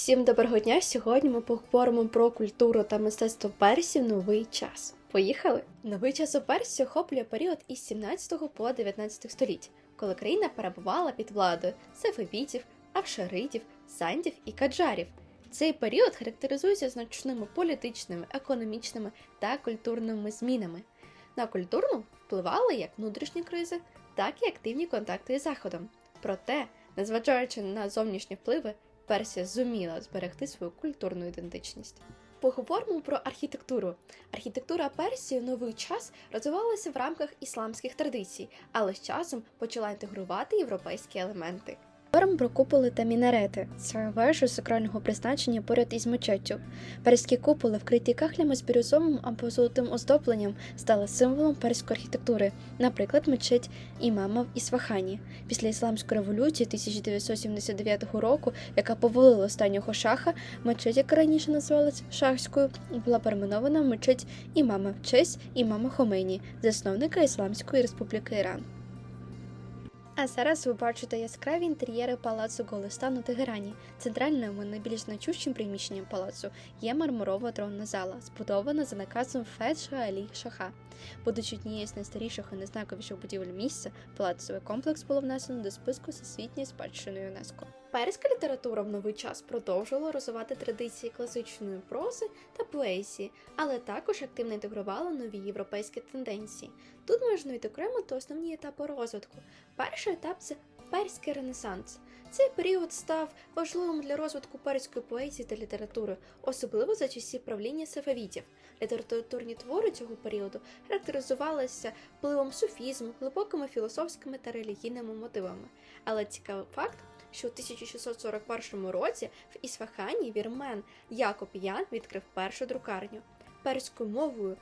Всім доброго дня! Сьогодні ми поговоримо про культуру та мистецтво персів новий час. Поїхали! Новий час у Персії охоплює період із 17 по 19 століть, коли країна перебувала під владою сефевітів, авшаритів, сандів і каджарів. Цей період характеризується значними політичними, економічними та культурними змінами. На культурну впливали як внутрішні кризи, так і активні контакти із Заходом. Проте, незважаючи на зовнішні впливи, Персія зуміла зберегти свою культурну ідентичність. Поговоримо про архітектуру. Архітектура Персії в новий час розвивалася в рамках ісламських традицій, але з часом почала інтегрувати європейські елементи. Говоримо про куполи та мінарети. Це вежі сакрального призначення поряд із мечеттю. Перські куполи, вкриті кахлями з бірюзовим або золотим оздобленням, стали символом перської архітектури, наприклад, мечеть імама в Ісфахані. Після ісламської революції 1979 року, яка повалила останнього шаха, мечеть, яка раніше називалась шахською, була перейменована в мечеть імама в честь імама Хомейні, засновника Ісламської республіки Іран. А зараз ви бачите яскраві інтер'єри палацу Голестан у Тегерані. Центральним і найбільш значущим приміщенням палацу є мармурова тронна зала, збудована за наказом Федша Алі Шаха. Будучи однією з найстаріших і незнаковіших будівель місця, палацовий комплекс було внесено до списку всесвітньої спадщини ЮНЕСКО. Перська література в новий час продовжувала розвивати традиції класичної прози та поезії, але також активно інтегрувала нові європейські тенденції. Тут можна відокремити основні етапи розвитку. Перший етап це перський ренесанс. Цей період став важливим для розвитку перської поезії та літератури, особливо за часів правління сефавітів. Літературні твори цього періоду характеризувалися впливом суфізму, глибокими філософськими та релігійними мотивами. Але цікавий факт, що у 1641 році в Ісфахані вірмен Якоб Ян відкрив першу друкарню. Перською мовою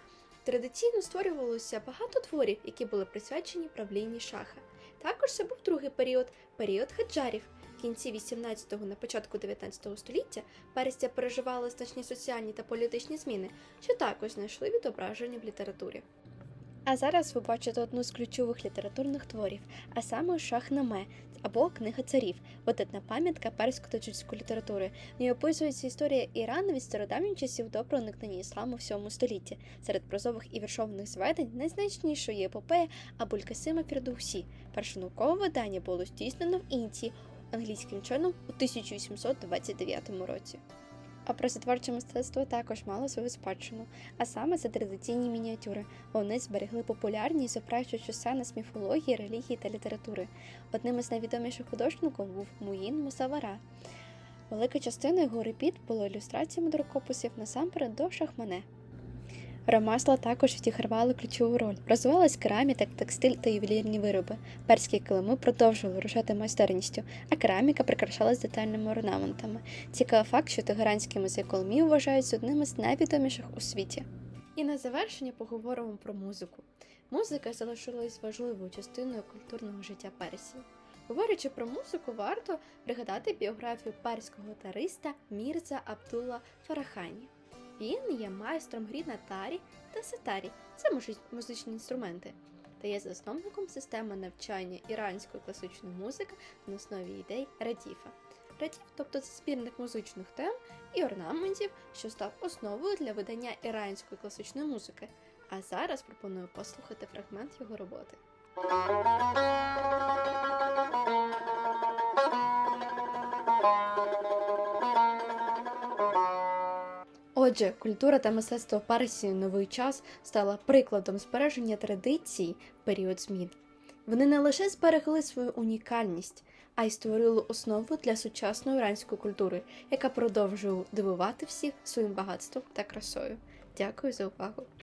традиційно створювалося багато творів, які були присвячені правлінні шаха. Також це був другий період період хаджарів. В кінці 18-го на початку 19-го століття Персія переживала значні соціальні та політичні зміни, що також знайшли відображення в літературі. А зараз ви бачите одну з ключових літературних творів, а саме Шахнаме або Книга царів, видатна пам'ятка та літератури. В ній описується історія Ірану від стародавніх часів до проникнення ісламу в 7 столітті. Серед прозових і віршованих зведень найзначнішою є епопея Абулькасима Фірдоусі. Перше наукове видання було здійснено в Індії англійським чином у 1829 році. А прозотворче мистецтво також мало свою спадщину, а саме це традиційні мініатюри. Вони зберегли популярність, зображуючи сцени з міфології, релігії та літератури. Одним із найвідоміших художників був Муїн Мусавара. Велика частина його робіт було ілюстраціями до рукописів насамперед до Шахмане. Ремесла також відігравали ключову роль. Розвивалась кераміка, текстиль та ювелірні вироби. Перські килими продовжували рушати майстерністю, а кераміка прикрашалась детальними орнаментами. Цікавий факт, що Тегеранський музей Колмів вважають одним із найвідоміших у світі. І на завершення поговоримо про музику. Музика залишилась важливою частиною культурного життя Персії. Говорячи про музику, варто пригадати біографію перського тариста Мірза Абдула Фарахані. Він є майстром грі на тарі та ситарі це музичні інструменти, та є засновником системи навчання іранської класичної музики на основі ідей Радіфа. Радіф, тобто це збірник музичних тем і орнаментів, що став основою для видання іранської класичної музики. А зараз пропоную послухати фрагмент його роботи. Отже, культура та мистецтво Персії новий час стала прикладом збереження традицій в період змін. Вони не лише зберегли свою унікальність, а й створили основу для сучасної іранської культури, яка продовжує дивувати всіх своїм багатством та красою. Дякую за увагу!